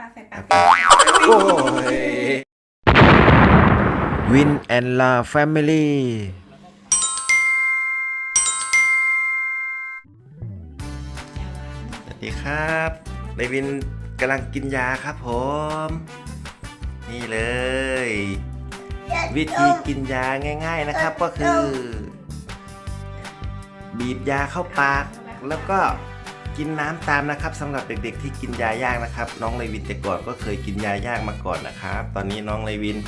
ปาใส่ปากโอ้ยวินแอนลาแฟมิลี่สวัสดีครับในวินกำลังกินยาครับผม นี่เลย วิธีกินยาง่าย ๆนะครับก็คือ บีบยาเข้าปากแล้วก็ กินน้ำตามนะครับสำหรับเด็กๆที่กินยายากนะครับ น้องเลวินแต่ก่อนก็เคยกินยายากมาก่อนนะครับ ตอนนี้น้องเลวิน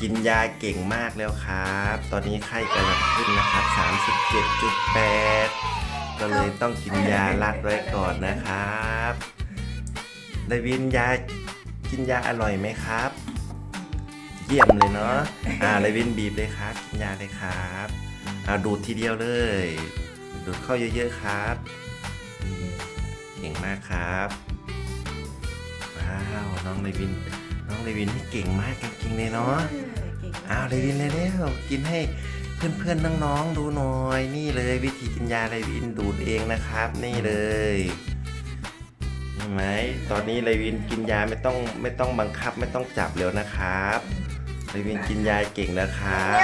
กินยาเก่งมากแล้วครับ ตอนนี้ไข้กำลังขึ้นนะครับ 37.8 ก็เลยต้องกินยาลัดไว้ก่อนนะครับเลวินยากินยาอร่อยไหมครับ เยี่ยมเลยเนาะอ่าเลวินบีบเลยครับกินยาเลยครับอ่าดูดทีเดียวเลย ดูดเข้าเยอะๆครับ เก่งมากครับ ว้าว น้องเลวิน น้องเลวินนี่เก่งมากจริงๆเลยเนาะ อ้าวเลวินเลยเร็วกินให้เพื่อนๆน้องๆดูหน่อย นี่เลยวิธีกินยาเลวินดูดเองนะครับ นี่เลยเห็นไหมตอนนี้เลวินกินยาไม่ต้องไม่ต้องบังคับไม่ต้องจับแล้วนะครับเลวินกินยาเก่งแล้วครับ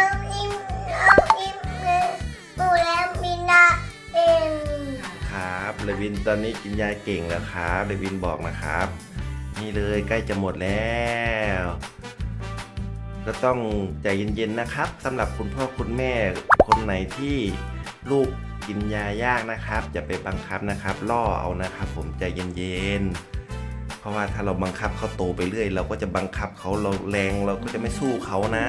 เลวินตอนนี้กินยาเก่งแล้วครับเลวินบอกนะครับ นี่เลยใกล้จะหมดแล้ว ก็ต้องใจเย็นๆนะครับสำหรับคุณพ่อคุณแม่คนไหนที่ลูกกินยายากนะครับอย่าไปบังคับนะครับ ล่อเอานะครับ ผมใจเย็นๆเพราะว่าถ้าเราบังคับเขาโตไปเรื่อย เราก็จะบังคับเขาเราแรงเราก็จะไม่สู้เขานะ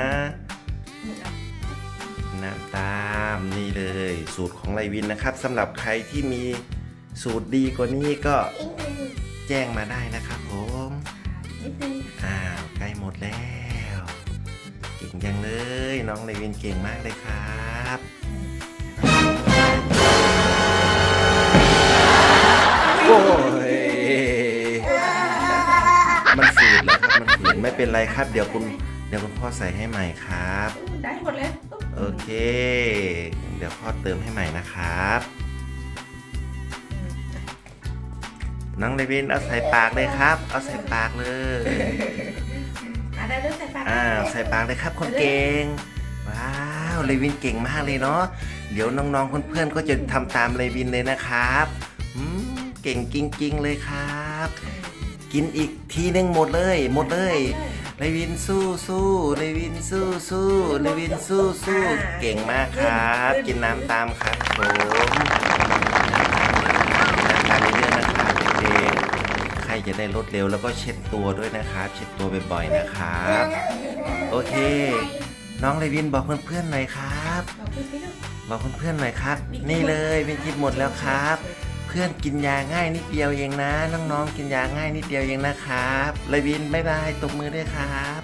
น้ำตามนี่เลย สูตรของไรวินนะครับสำหรับใครที่มี สูตรดีกว่านี้ก็อิมแจ้งมาได้นะครับผมนิดนึงอ้าวใกล้หมดแล้วเก่งจังเลย น้องเลวินเก่งมากเลยครับโอ้ยมันฝืดแล้วครับมันฝืดไม่เป็นไรครับ เดี๋ยวคุณเดี๋ยวคุณพ่อใส่ให้ใหม่ครับ ได้หมดเลยปุ๊บโอเค เดี๋ยวพ่อเติมให้ใหม่นะครับ น้องเลวินเอาใส่ปากเลยครับ เอาใส่ปากเลย อะได้เริ่มใส่ปากอ่าใส่ปากเลยครับคนเก่ง ว้าวเลวินเก่งมากเลยเนาะ เดี๋ยวน้องๆเพื่อนๆก็จะทำตามเลวินเลยนะครับอืมเก่งจริงๆเลยครับ กินอีกทีหนึงหมดเลย หมดเลย เลวินสู้สู้เลวินสู้สู้เลวินสู้สู้เก่งมากครับ กินน้ำตามครับผม ๆใครจะได้ลดเร็วแล้วก็เช็ดตัวด้วยนะครับ เช็ดตัวบ่อยๆนะครับ โอเค น้องเลวินบอกเพื่อนๆหน่อยครับ บอกเพื่อนๆหน่อยครับ นี่เลยเป็นกินหมดแล้วครับ เพื่อนกินยาง่ายนิดเดียวเองนะ น้องๆกินยาง่ายนิดเดียวเองนะครับเลวินบ๊ายบายตบมือด้วยครับ